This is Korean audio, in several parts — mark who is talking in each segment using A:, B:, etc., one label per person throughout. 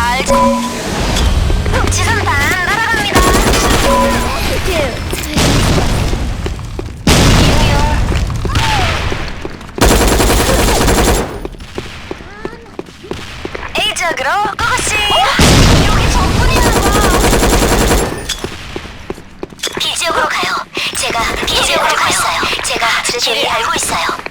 A: 알지? 지선탄 날아갑니다. A지역으로 고고씨 여기 적군이나봐 B지역으로 가요 제가 B지역으로 가 있어요 제가 길을 알고 있어요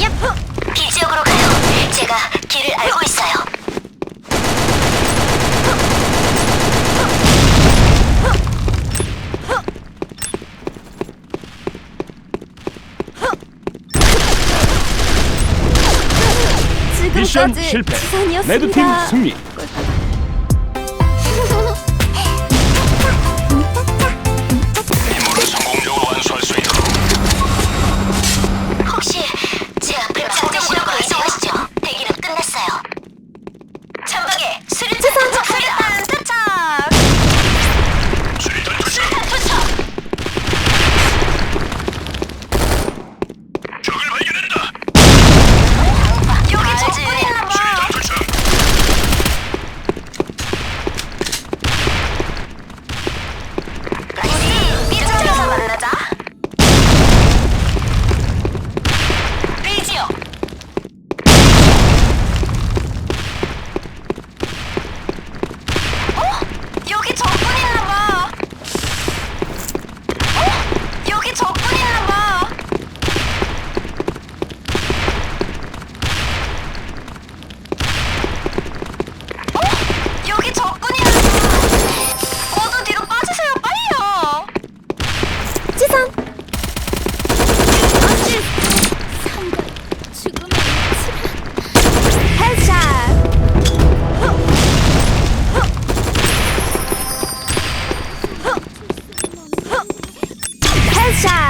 A: 얍얍 B지역으로 가요 제가 길을 알고 있어요
B: 미션
C: 지금까지
B: 실패.
C: 지선이었습니다.
B: 레드팀 승리.
D: 임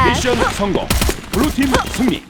B: 미션 성공. 블루팀 승리.